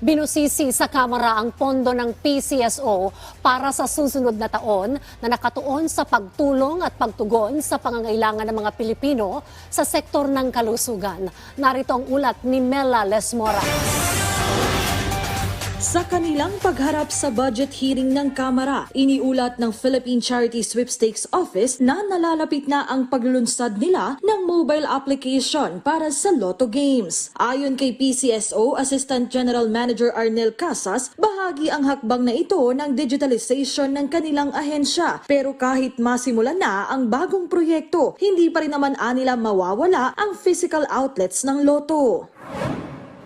Binusisi sa Kamara ang pondo ng PCSO para sa susunod na taon na nakatuon sa pagtulong at pagtugon sa pangangailangan ng mga Pilipino sa sektor ng kalusugan. Narito ang ulat ni Mela Lesmora. Sa kanilang pagharap sa budget hearing ng Kamara, iniulat ng Philippine Charity Sweepstakes Office na nalalapit na ang paglulunsad nila ng mobile application para sa Lotto Games. Ayon kay PCSO Assistant General Manager Arnel Casas, bahagi ang hakbang na ito ng digitalization ng kanilang ahensya. Pero kahit masimulan na ang bagong proyekto, hindi pa rin naman anila mawawala ang physical outlets ng Lotto.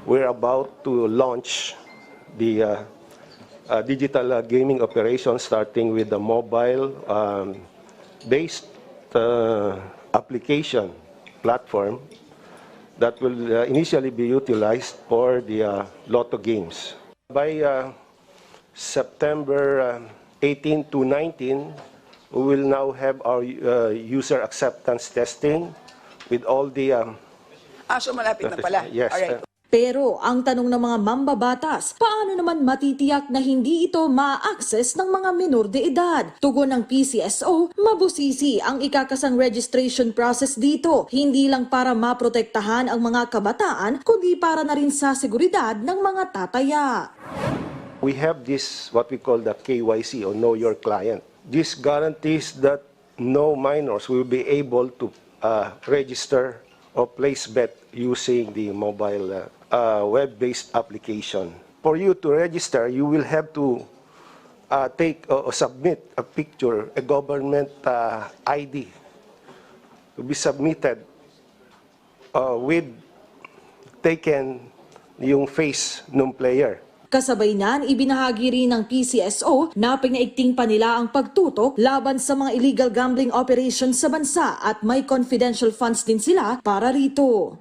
We're about to launch the uh, uh, digital uh, gaming operation starting with the mobile um, uh, application platform that will initially be utilized for the uh, Lotto games. By September uh, 18 to 19, we will now have our uh, user acceptance testing with all the um, Ah, so malapit na pala. Yes. Alright. Pero ang tanong ng mga mambabatas, paano naman matitiyak na hindi ito ma-access ng mga minor de edad? Tugon ng PCSO, mabusisi ang ikakasang registration process dito, hindi lang para maprotektahan ang mga kabataan, kundi para na rin sa seguridad ng mga tataya. We have this, what we call the KYC or Know Your Client. This guarantees that no minors will be able to uh, register or place bet using the mobile uh, uh, web-based application. For you to register, you will have to uh, take or submit a picture, a government uh, ID to be submitted uh, with taken yung face ng player. Kasabay niyan, ibinahagi rin ng PCSO na pinaigting pa nila ang pagtutok laban sa mga illegal gambling operations sa bansa at may confidential funds din sila para rito.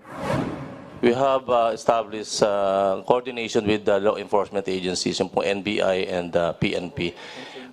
We have uh, established uh, coordination with the law enforcement agencies, yung NBI and uh, PNP.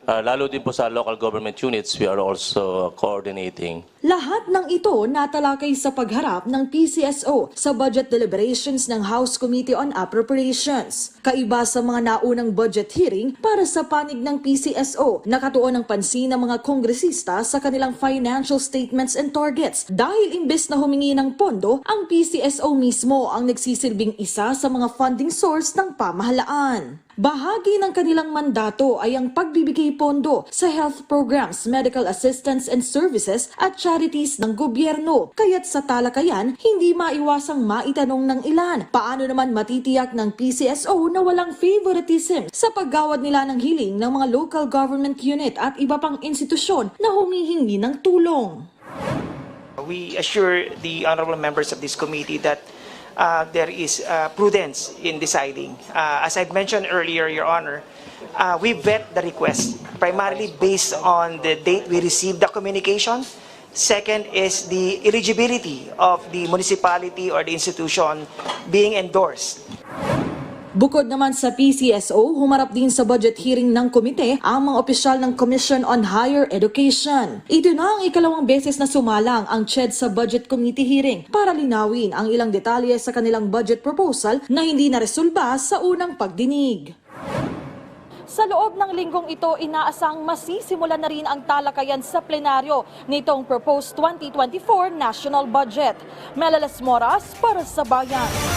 Uh, lalo din po sa local government units, we are also coordinating. Lahat ng ito natalakay sa pagharap ng PCSO sa budget deliberations ng House Committee on Appropriations. Kaiba sa mga naunang budget hearing para sa panig ng PCSO, nakatuon ng pansin ng mga kongresista sa kanilang financial statements and targets dahil imbes na humingi ng pondo, ang PCSO mismo ang nagsisilbing isa sa mga funding source ng pamahalaan. Bahagi ng kanilang mandato ay ang pagbibigay pondo sa health programs, medical assistance and services at charities ng gobyerno. Kaya't sa talakayan, hindi maiwasang maitanong ng ilan, paano naman matitiyak ng PCSO na walang favoritism sa paggawad nila ng hiling ng mga local government unit at iba pang institusyon na humihingi ng tulong. We assure the honorable members of this committee that uh, there is uh, prudence in deciding. Uh, as I've mentioned earlier, Your Honor, uh, we vet the request primarily based on the date we received the communication. Second is the eligibility of the municipality or the institution being endorsed. Bukod naman sa PCSO, humarap din sa budget hearing ng komite ang mga opisyal ng Commission on Higher Education. Ito na ang ikalawang beses na sumalang ang CHED sa Budget Committee hearing para linawin ang ilang detalye sa kanilang budget proposal na hindi naresolba sa unang pagdinig. Sa loob ng linggong ito, inaasang masisimulan na rin ang talakayan sa plenaryo nitong proposed 2024 national budget. Melalas Moras para sa Bayan.